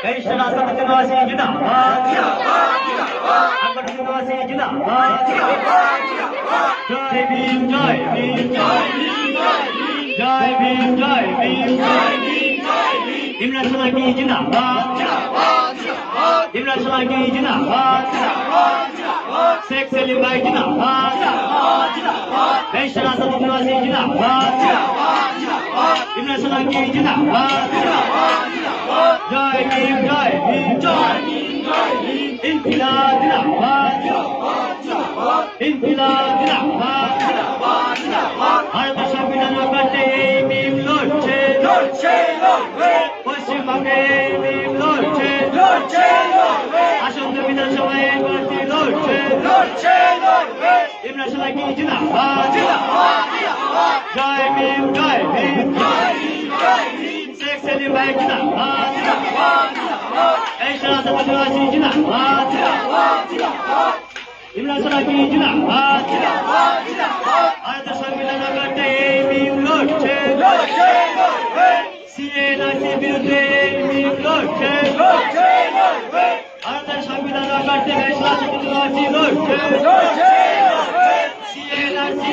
కృష్ణ సత్యవాసి జుదావాసి జై భీమ్ జై భీమ్ జై భీమ్ జై భీమ్ జై భీమ్ ఇమ్రాన్ సలాకి జిందాబాద్ ఇమ్రాన్ సలాకి జిందాబాద్ শেখ সেলিম ভাই జిందాబాద్ కృష్ణ సత్యవాసి జిందాబాద్ ইমরান সালাম কি জিন্দাবাদ জিন্দাবাদ জিন্দাবাদ জয় হিন্দ জয় হিন্দ জয় হিন্দ জয় হিন্দ ইনকিলাব জিন্দাবাদ জিন্দাবাদ জিন্দাবাদ ইনকিলাব জিন্দাবাদ জিন্দাবাদ জিন্দাবাদ ভারত সংবিধান করতে এই মিম লড়ছে লড়ছে লড়বে পশ্চিমবঙ্গে এই মিম লড়ছে লড়ছে লড়বে আসন্ন বিধানসভায় এই পার্টি লড়ছে লড়ছে লড়বে ইমরান সালাম কি জিন্দাবাদ জিন্দাবাদ জয় ভীম জয় ভীম। শেখ সেলিম ভাই জিন্দাবাদ এই সারা নিবাসী জিন্দাবাদ ইমরান সালাকি জিন্দাবাদ ভারত সংবিধান করতে এই মিম লড়ছে সিএনআরসি বিরুদ্ধে এই মিম লড়ছে ভারতের সংবিধান করতে এই সারা নিবাসী লড়ছে সিএনআরসি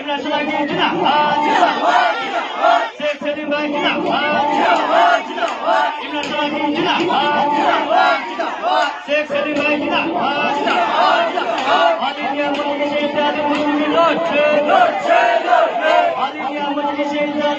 ইমরান সালাকি জিন্দাবাদ শেখ সেলিম ভাই জিন্দাবাদ অল ইন্ডিয়া মজলিসে ইতিহাস মুসলিম লড়ছে অল ইন্ডিয়া মজলিসে ইতিহাস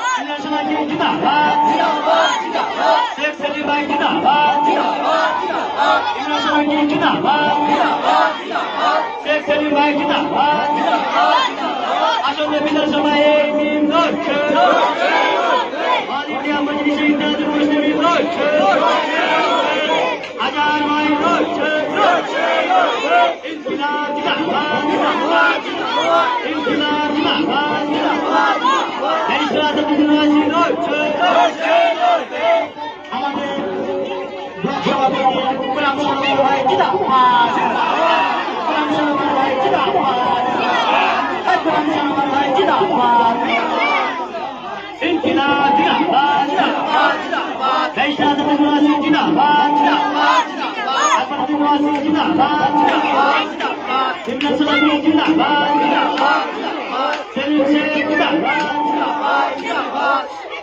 ইন্দ্রসমাজী জিন্দাবাদ শেখ সেলিম ভাই জিন্দাবাদ ইন্দ্রসমাজী জিন্দাবাদ শেখ সেলিম ভাই জিন্দাবাদ আসন্ন বিধানসভায় এই মিম লড়ছে অল ইন্ডিয়া মজলিসে ইত্যাদি মুসলিম লড়ছে হাজার ভাই লড়ছে ইনকিলাব জিন্দাবাদ ইনকিলাব জিন্দাবাদ লড়ছে আমাদের